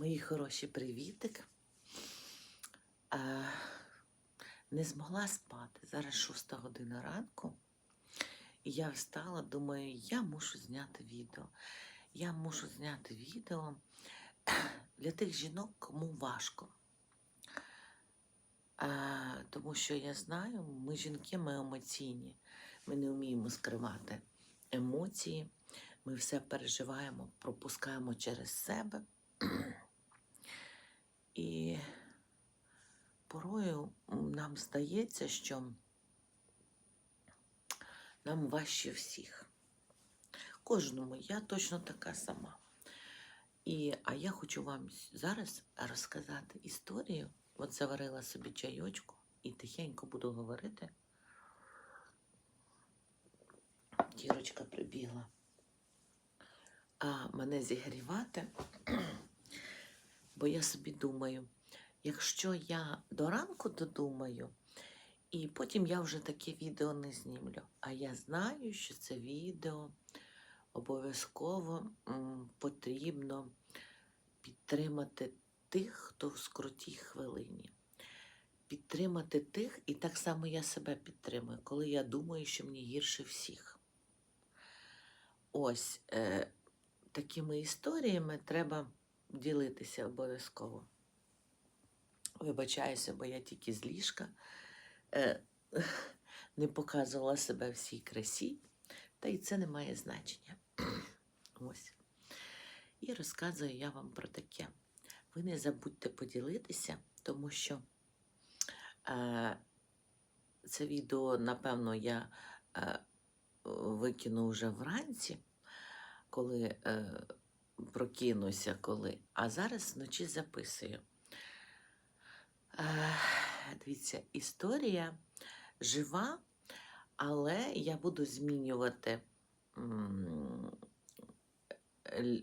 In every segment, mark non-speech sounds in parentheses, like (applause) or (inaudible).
Мої хороші привітик. Е, не змогла спати. Зараз шоста година ранку. І я встала, думаю, я мушу зняти відео. Я мушу зняти відео (clears throat) для тих жінок, кому важко. Е, тому що я знаю, ми жінки, ми емоційні. Ми не вміємо скривати емоції. Ми все переживаємо, пропускаємо через себе. (clears throat) І порою нам здається, що нам важче всіх. Кожному я точно така сама. І, а я хочу вам зараз розказати історію. От заварила собі чайочку і тихенько буду говорити. Тірочка прибігла. А мене зігрівати, бо я собі думаю, якщо я до ранку додумаю, і потім я вже таке відео не знімлю. А я знаю, що це відео обов'язково потрібно підтримати тих, хто в скрутій хвилині. Підтримати тих, і так само я себе підтримую, коли я думаю, що мені гірше всіх. Ось е, такими історіями треба ділитися обов'язково. Вибачаюся, бо я тільки з ліжка е, не показувала себе всій красі, та й це не має значення. Ось. І розказую я вам про таке. Ви не забудьте поділитися, тому що е, це відео, напевно, я е, викину вже вранці, коли е, прокинуся, коли. А зараз вночі записую. Е, дивіться, історія жива, але я буду змінювати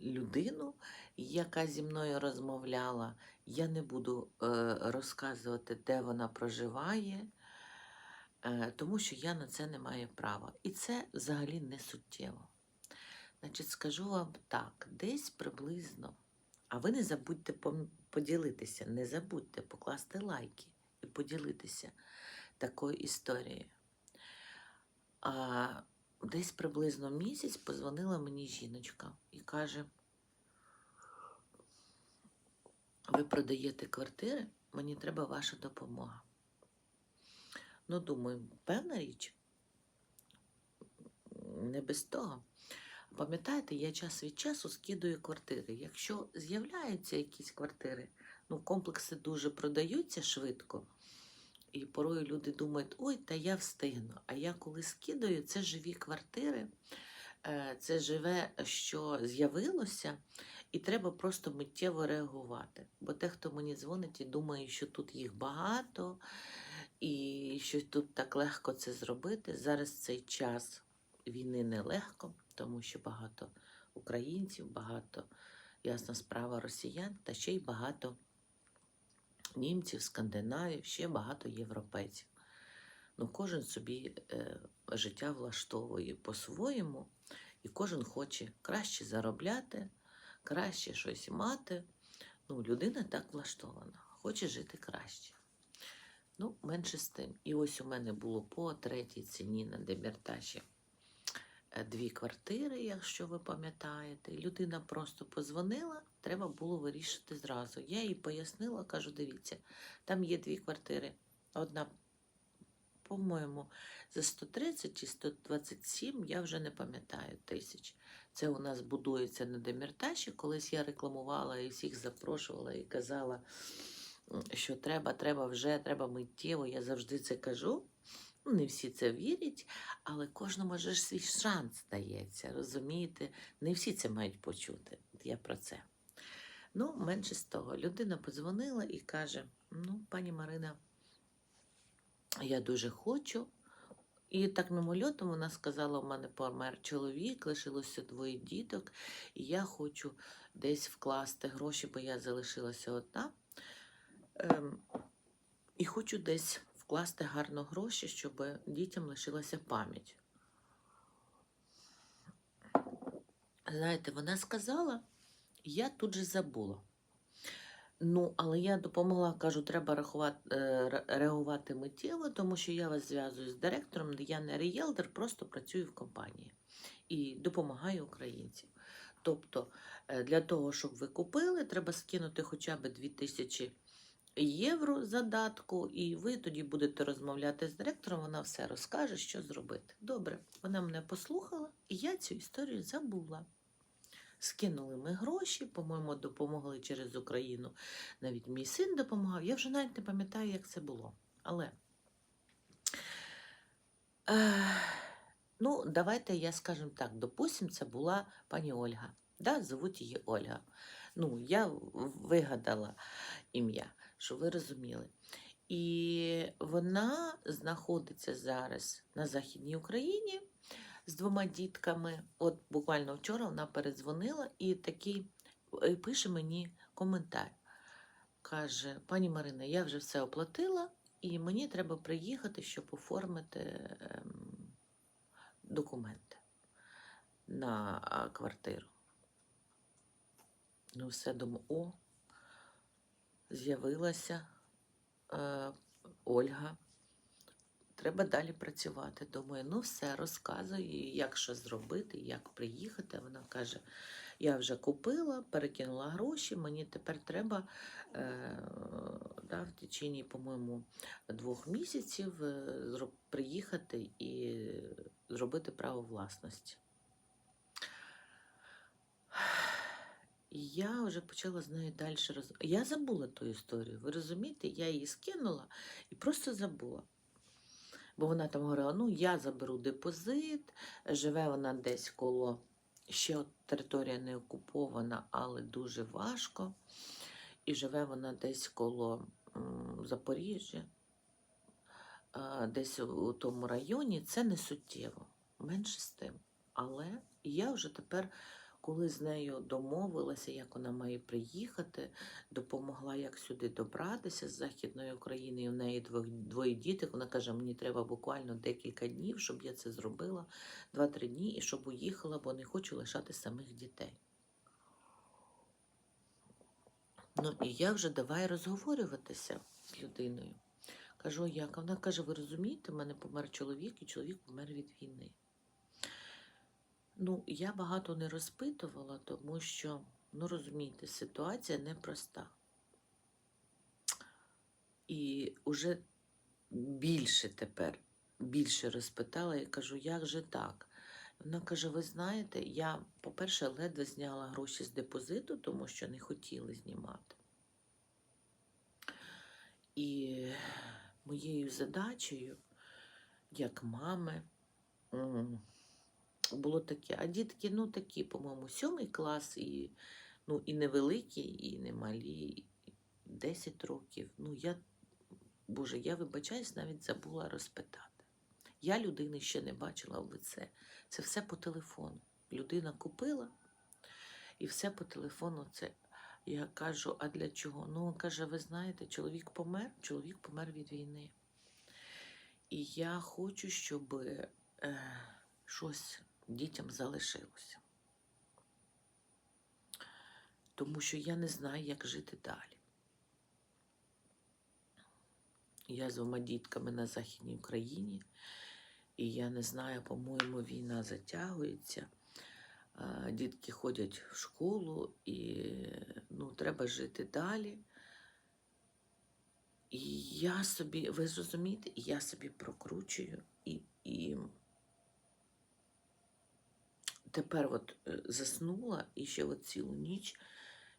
людину, яка зі мною розмовляла. Я не буду е, розказувати, де вона проживає, е, тому що я на це не маю права. І це взагалі не суттєво. Значить, скажу вам так, десь приблизно. А ви не забудьте поділитися, не забудьте покласти лайки і поділитися такою історією. А десь приблизно місяць позвонила мені жіночка і каже: ви продаєте квартири, мені треба ваша допомога. Ну, думаю, певна річ, не без того. Пам'ятаєте, я час від часу скидую квартири. Якщо з'являються якісь квартири, ну, комплекси дуже продаються швидко. І порою люди думають, ой, та я встигну. А я коли скидаю, це живі квартири, е, це живе, що з'явилося, і треба просто миттєво реагувати. Бо те, хто мені дзвонить і думає, що тут їх багато, і що тут так легко це зробити. Зараз цей час війни нелегко, тому що багато українців, багато, ясна справа, росіян, та ще й багато німців, скандинавів, ще багато європейців. Ну, кожен собі е, життя влаштовує по-своєму, і кожен хоче краще заробляти, краще щось мати. Ну, людина так влаштована, хоче жити краще. Ну, менше з тим. І ось у мене було по третій ціні на Демірташі е, дві квартири, якщо ви пам'ятаєте. Людина просто позвонила, треба було вирішити зразу. Я їй пояснила, кажу, дивіться, там є дві квартири. Одна, по-моєму, за 130 чи 127, я вже не пам'ятаю тисяч. Це у нас будується на Демірташі. Колись я рекламувала і всіх запрошувала і казала, що треба, треба вже, треба миттєво. Я завжди це кажу. Ну, Не всі це вірять, але кожному ж свій шанс дається, розумієте? Не всі це мають почути. Я про це. Ну, менше з того, людина подзвонила і каже: Ну, пані Марина, я дуже хочу. І так мимольотом вона сказала: у мене помер чоловік, лишилося двоє діток, і я хочу десь вкласти гроші, бо я залишилася одна. Ем, і хочу десь вкласти гарно гроші, щоб дітям лишилася пам'ять. Знаєте, вона сказала, я тут же забула. Ну, але я допомогла, кажу, треба рахувати, е, реагувати миттєво, тому що я вас зв'язую з директором, я не ріелтор, просто працюю в компанії і допомагаю українцям. Тобто, е, для того, щоб ви купили, треба скинути хоча б 2000 євро задатку, і ви тоді будете розмовляти з директором, вона все розкаже, що зробити. Добре, вона мене послухала, і я цю історію забула. Скинули ми гроші, по-моєму, допомогли через Україну. Навіть мій син допомагав. Я вже навіть не пам'ятаю, як це було. Але ну, давайте я скажем так, допустим, це була пані Ольга. Да, звуть її Ольга. Ну, я вигадала ім'я, щоб ви розуміли. І вона знаходиться зараз на Західній Україні з двома дітками. От буквально вчора вона передзвонила і такий е, пише мені коментар. Каже: пані Марина, я вже все оплатила, і мені треба приїхати, щоб оформити ем, документи на квартиру. Ну, все думаю, о, з'явилася е, Ольга. Треба далі працювати. Думаю, ну все, розказую, як що зробити, як приїхати. Вона каже: я вже купила, перекинула гроші, мені тепер треба е, да, в течение, по-моєму, двох місяців е, приїхати і зробити право власності. І я вже почала з нею далі роз... Я забула ту історію. Ви розумієте? Я її скинула і просто забула. Бо вона там говорила: ну, я заберу депозит, живе вона десь коло ще територія не окупована, але дуже важко. І живе вона десь коло Запоріжжя, десь у тому районі. Це не суттєво, менше з тим. Але я вже тепер, коли з нею домовилася, як вона має приїхати, допомогла, як сюди добратися з Західної України. І в неї двоє діток. Вона каже, мені треба буквально декілька днів, щоб я це зробила, два-три дні, і щоб уїхала, бо не хочу лишати самих дітей. Ну і я вже давай розговорюватися з людиною. Кажу, як? Вона каже: ви розумієте, в мене помер чоловік, і чоловік помер від війни. Ну, я багато не розпитувала, тому що, ну розумієте, ситуація непроста. І вже більше тепер, більше розпитала і кажу, як же так? Вона каже: ви знаєте, я, по-перше, ледве зняла гроші з депозиту, тому що не хотіли знімати. І моєю задачею, як мами, було таке. А дітки, ну такі, по-моєму, сьомий клас, і, ну, і невеликі, і не малі, 10 років. Ну, я, Боже, я вибачаюсь, навіть забула розпитати. Я людини ще не бачила в лице. Це все по телефону. Людина купила, і все по телефону це. Я кажу, а для чого? Ну, каже, ви знаєте, чоловік помер, чоловік помер від війни. І я хочу, щоб е, щось дітям залишилося. Тому що я не знаю, як жити далі. Я з двома дітками на Західній Україні, і я не знаю, по-моєму, війна затягується. Дітки ходять в школу, і ну, треба жити далі. І я собі, ви зрозумієте, я собі прокручую і, і тепер от е, заснула і ще от цілу ніч,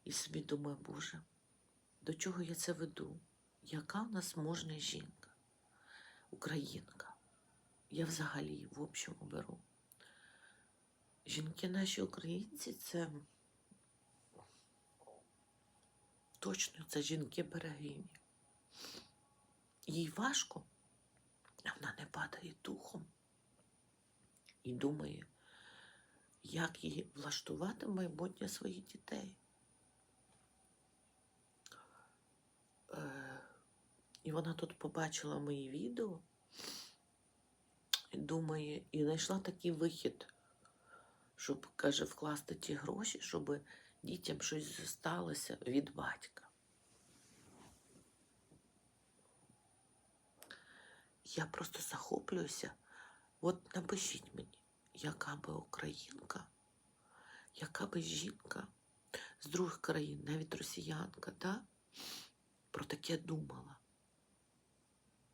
і собі думаю, Боже, до чого я це веду? Яка в нас можна жінка, українка? Я взагалі в общому беру. Жінки наші українці це точно це жінки берегині. Їй важко, а вона не падає духом і думає, як її влаштувати майбутнє своїх дітей. Е, і вона тут побачила мої відео і думає, і знайшла такий вихід, щоб, каже, вкласти ті гроші, щоб дітям щось зосталося від батька. Я просто захоплююся. От напишіть мені яка би українка, яка би жінка з других країн, навіть росіянка, да, про таке думала.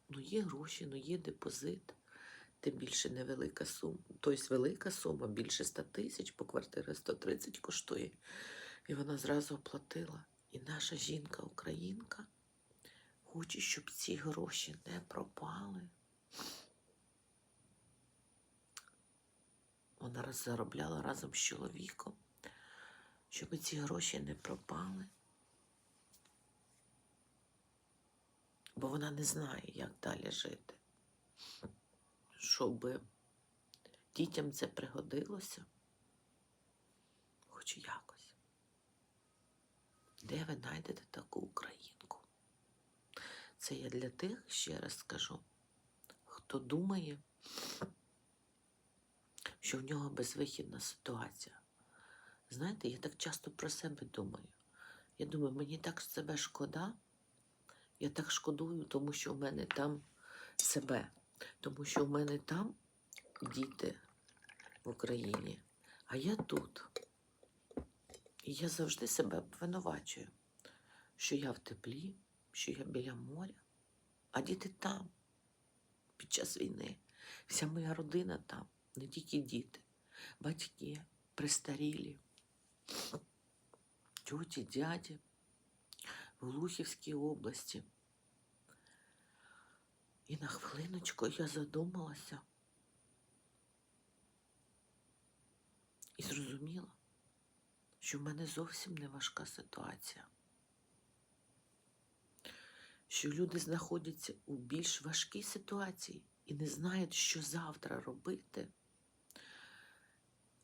Ну, є гроші, ну є депозит, тим більше невелика сума. Тобто велика сума, більше 100 тисяч, бо квартира 130 коштує. І вона зразу оплатила. І наша жінка-українка хоче, щоб ці гроші не пропали. Вона заробляла разом з чоловіком, щоб ці гроші не пропали. Бо вона не знає, як далі жити. Щоб дітям це пригодилося, хоч якось. Де ви знайдете таку українку? Це я для тих, ще раз скажу, хто думає, що в нього безвихідна ситуація. Знаєте, я так часто про себе думаю. Я думаю, мені так себе шкода. Я так шкодую, тому що в мене там себе, тому що в мене там діти в Україні, а я тут. І я завжди себе обвинувачую, що я в теплі, що я біля моря, а діти там під час війни. Вся моя родина там, не тільки діти, батьки, престарілі, тьоті, дяді в Лухівській області. І на хвилиночку я задумалася і зрозуміла, що в мене зовсім не важка ситуація. Що люди знаходяться у більш важкій ситуації і не знають, що завтра робити,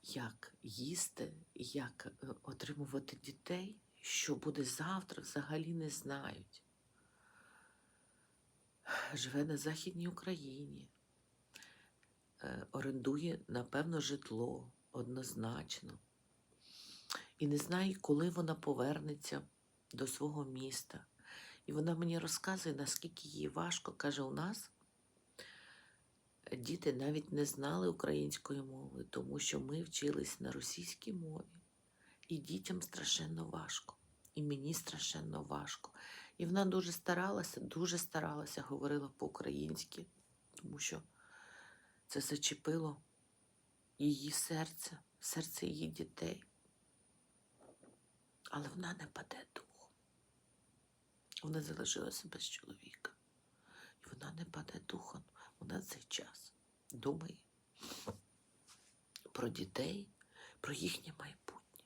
як їсти, як е, отримувати дітей, що буде завтра, взагалі не знають. Живе на Західній Україні, е, орендує, напевно, житло однозначно. І не знає, коли вона повернеться до свого міста. І вона мені розказує, наскільки їй важко. Каже, у нас діти навіть не знали української мови, тому що ми вчились на російській мові. І дітям страшенно важко, і мені страшенно важко. І вона дуже старалася, дуже старалася, говорила по-українськи, тому що це зачепило її серце, серце її дітей. Але вона не паде духом. Вона залишилася без чоловіка. І вона не паде духом. Вона цей час думає про дітей, про їхнє майбутнє.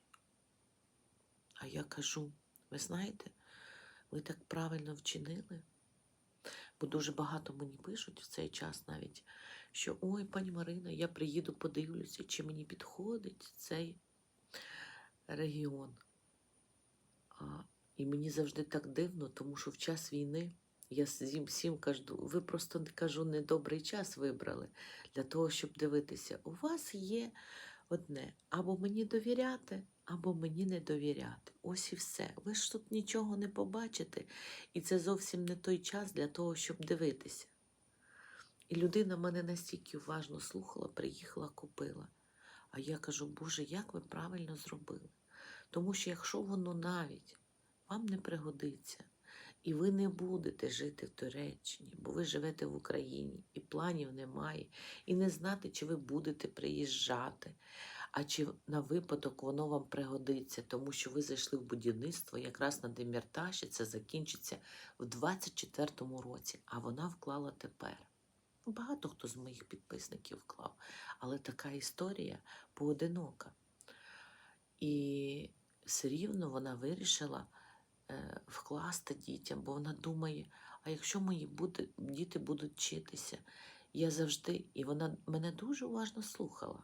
А я кажу, ви знаєте, ви так правильно вчинили, бо дуже багато мені пишуть в цей час навіть, що ой, пані Марина, я приїду, подивлюся, чи мені підходить цей регіон. А, І мені завжди так дивно, тому що в час війни я всім всім кажу, ви просто кажу, недобрий час вибрали для того, щоб дивитися. У вас є одне або мені довіряти, або мені не довіряти. Ось і все. Ви ж тут нічого не побачите, і це зовсім не той час для того, щоб дивитися. І людина мене настільки уважно слухала, приїхала, купила. А я кажу, Боже, як ви правильно зробили? Тому що якщо воно навіть вам не пригодиться, і ви не будете жити в Туреччині, бо ви живете в Україні, і планів немає, і не знати, чи ви будете приїжджати, а чи на випадок воно вам пригодиться, тому що ви зайшли в будівництво якраз на Демірташі, це закінчиться в 24-му році, а вона вклала тепер. Багато хто з моїх підписників вклав, але така історія поодинока. І все рівно вона вирішила вкласти дітям, бо вона думає, а якщо мої буде, діти будуть вчитися, я завжди, і вона мене дуже уважно слухала,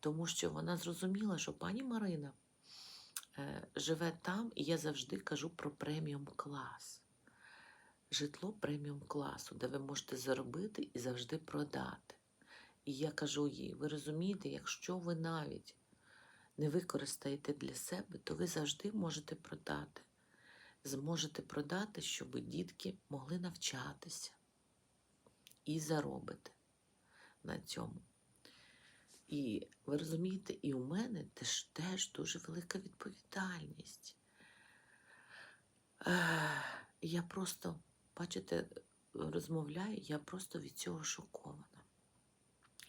тому що вона зрозуміла, що пані Марина е, живе там, і я завжди кажу про преміум клас. Житло преміум класу, де ви можете заробити і завжди продати. І я кажу їй: ви розумієте, якщо ви навіть не використаєте для себе, то ви завжди можете продати. Зможете продати, щоб дітки могли навчатися. і заробите на цьому. І ви розумієте, і у мене теж, теж дуже велика відповідальність. Я просто, бачите, розмовляю, я просто від цього шокована.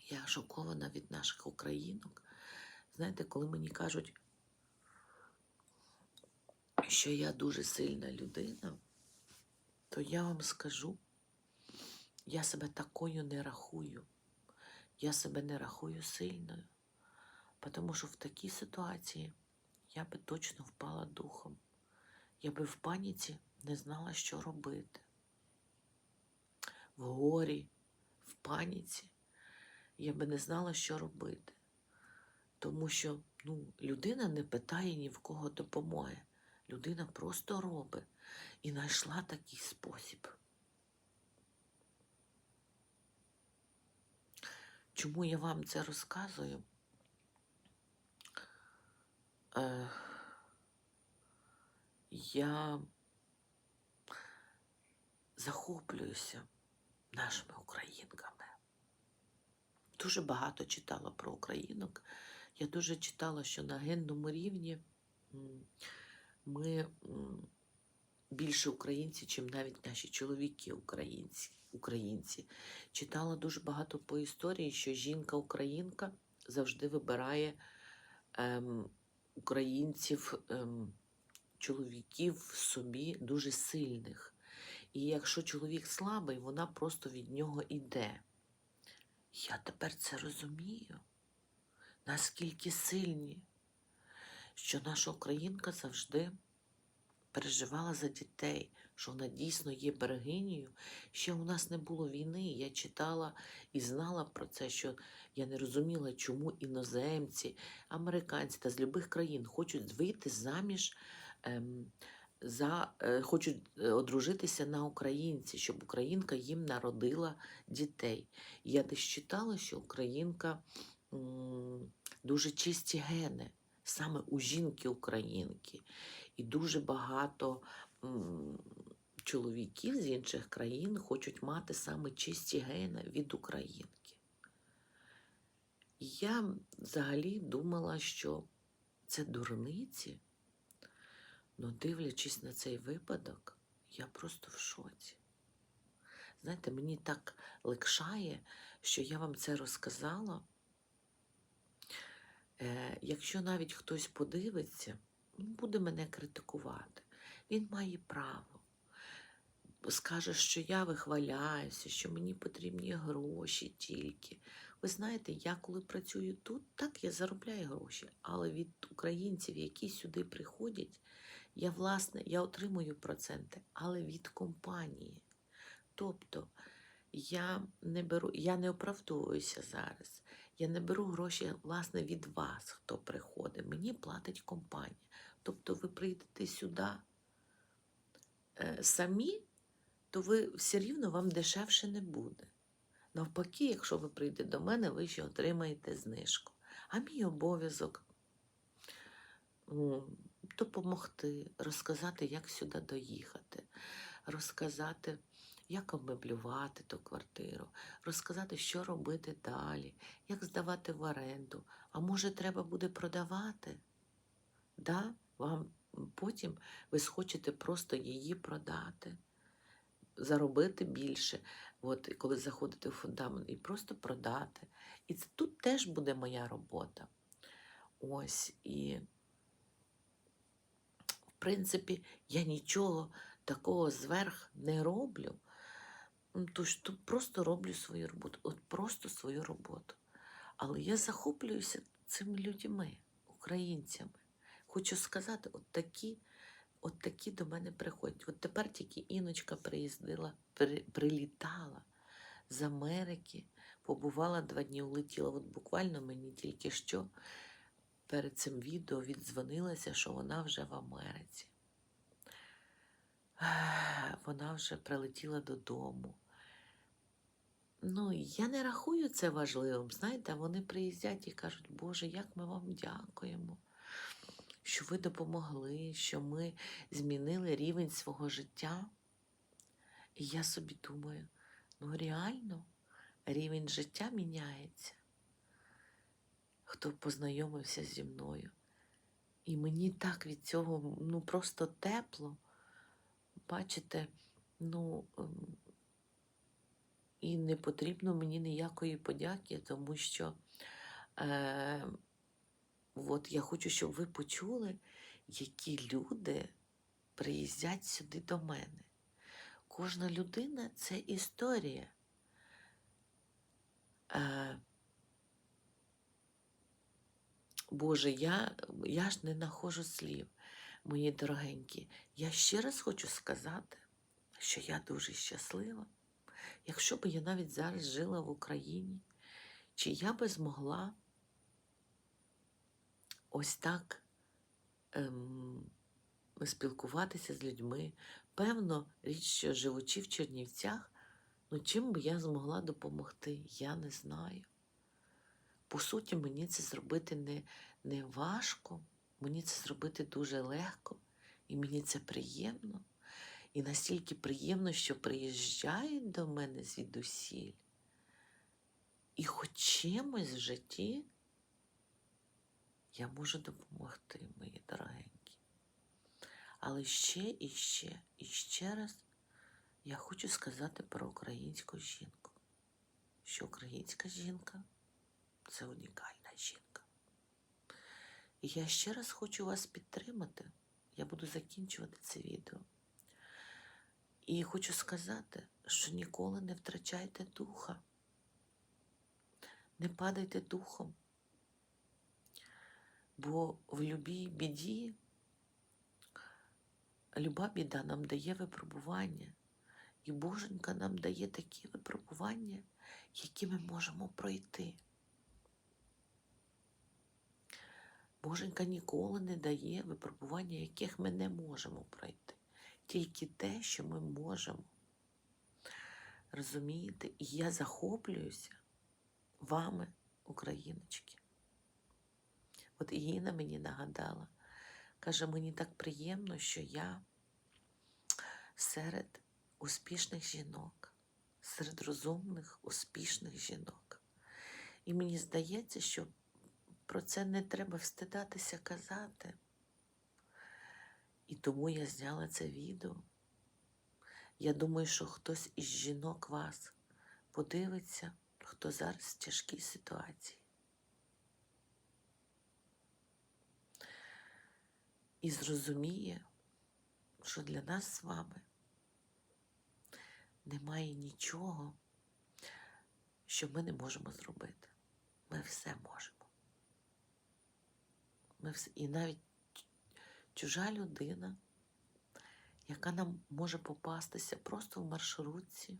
Я шокована від наших українок. Знаєте, коли мені кажуть, що я дуже сильна людина, то я вам скажу, я себе такою не рахую. Я себе не рахую сильною, тому що в такій ситуації я би точно впала духом. Я би в паніці не знала, що робити. В горі, в паніці я би не знала, що робити. Тому що ну, людина не питає ні в кого допомоги. Людина просто робить і знайшла такий спосіб. Чому я вам це розказую? Е, я захоплююся нашими українками. Дуже багато читала про українок. Я дуже читала, що на генному рівні ми більше українці, чим навіть наші чоловіки українці. українці. Читала дуже багато по історії, що жінка-українка завжди вибирає ем, українців, ем, чоловіків собі дуже сильних. І якщо чоловік слабий, вона просто від нього йде. Я тепер це розумію, наскільки сильні, що наша українка завжди переживала за дітей, що вона дійсно є берегинею. Ще у нас не було війни. Я читала і знала про це, що я не розуміла, чому іноземці, американці та з любих країн хочуть вийти заміж. Ем, за, е, хочуть е, одружитися на українці, щоб українка їм народила дітей. Я десь читала, що українка м, дуже чисті гени, саме у жінки-українки. І дуже багато чоловіків з інших країн хочуть мати саме чисті гени від українки. Я взагалі думала, що це дурниці. Ну, дивлячись на цей випадок, я просто в шоці. Знаєте, мені так легшає, що я вам це розказала. Е, Якщо навіть хтось подивиться, він буде мене критикувати. Він має право. Скаже, що я вихваляюся, що мені потрібні гроші тільки. Ви знаєте, я коли працюю тут, так я заробляю гроші, але від українців, які сюди приходять, я, власне, я отримую проценти, але від компанії. Тобто я не беру, я не оправдовуюся зараз. Я не беру гроші, власне, від вас, хто приходить. Мені платить компанія. Тобто ви прийдете сюди е, самі, то ви все рівно вам дешевше не буде. Навпаки, якщо ви прийдете до мене, ви ще отримаєте знижку. А мій обов'язок допомогти, розказати, як сюди доїхати, розказати, як обмеблювати ту квартиру, розказати, що робити далі, як здавати в оренду. А може, треба буде продавати? Да? Вам потім ви схочете просто її продати, заробити більше, от, коли заходите в фундамент, і просто продати. І це, тут теж буде моя робота. Ось і в принципі, я нічого такого зверх не роблю. Тож тут просто роблю свою роботу, от просто свою роботу. Але я захоплююся цими людьми, українцями. Хочу сказати, от такі, от такі до мене приходять. От тепер тільки Іночка приїздила, при, прилітала з Америки, побувала два дні, улетіла. От буквально мені тільки що перед цим відео віддзвонилася, що вона вже в Америці. (sighs) Вона вже прилетіла додому. Ну, я не рахую це важливим. Знаєте, вони приїздять і кажуть, Боже, як ми вам дякуємо, що ви допомогли, що ми змінили рівень свого життя. І я собі думаю, Ну, реально, рівень життя міняється. Хто познайомився зі мною. І мені так від цього ну, просто тепло. Бачите, ну, ем, і не потрібно мені ніякої подяки, тому що е, от я хочу, щоб ви почули, які люди приїздять сюди до мене. Кожна людина це історія. Е, Боже, я, я ж не знаходжу слів, мої дорогенькі. Я ще раз хочу сказати, що я дуже щаслива. Якщо б я навіть зараз жила в Україні, чи я би змогла ось так ем, спілкуватися з людьми. Певно, річ, що живучи в Чернівцях, ну чим би я змогла допомогти, я не знаю. По суті, мені це зробити не, не важко, мені це зробити дуже легко, і мені це приємно. І настільки приємно, що приїжджають до мене звідусіль. І хоч чимось в житті я можу допомогти, мої дорогенькі. Але ще і ще, і ще раз я хочу сказати про українську жінку, що українська жінка це унікальна жінка. Я ще раз хочу вас підтримати. Я буду закінчувати це відео. І хочу сказати, що ніколи не втрачайте духа, не падайте духом, бо в любій біді люба біда нам дає випробування, і Боженька нам дає такі випробування, які ми можемо пройти. Боженька ніколи не дає випробування, яких ми не можемо пройти. Тільки те, що ми можемо. Розумієте? І я захоплююся вами, україночки. От Інна мені нагадала, каже, мені так приємно, що я серед успішних жінок, серед розумних, успішних жінок. І мені здається, що про це не треба встидатися казати. І тому я зняла це відео. Я думаю, що хтось із жінок вас подивиться, хто зараз в тяжкій ситуації. І зрозуміє, що для нас з вами немає нічого, що ми не можемо зробити. Ми все можемо. Ми все, і навіть чужа людина, яка нам може попастися просто в маршрутці,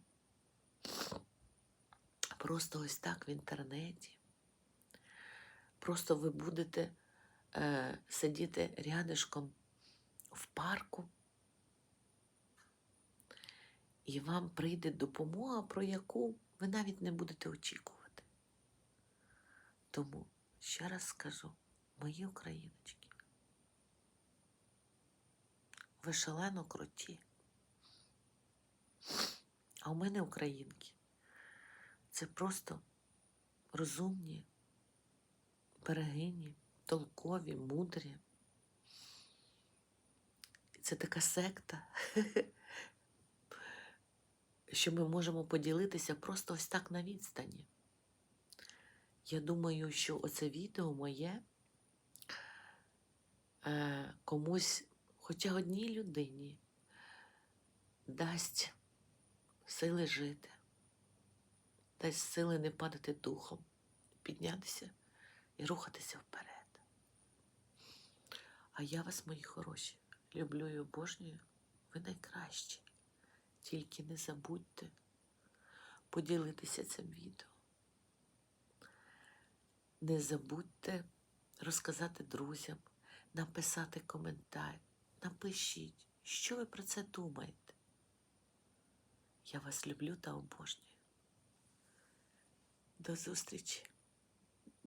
просто ось так в інтернеті. Просто ви будете е, сидіти рядишком в парку, і вам прийде допомога, про яку ви навіть не будете очікувати. Тому ще раз скажу, мої україночки, ви шалено круті. А у мене українки. Це просто розумні, берегині, толкові, мудрі. Це така секта, (laughs) що ми можемо поділитися просто ось так на відстані. Я думаю, що оце відео моє комусь, хоча одній людині, дасть сили жити, дасть сили не падати духом, піднятися і рухатися вперед. А я вас, мої хороші, люблю і обожнюю, ви найкращі. Тільки не забудьте поділитися цим відео. Не забудьте розказати друзям, написати коментар. Напишіть, що ви про це думаєте. Я вас люблю та обожнюю. До зустрічі!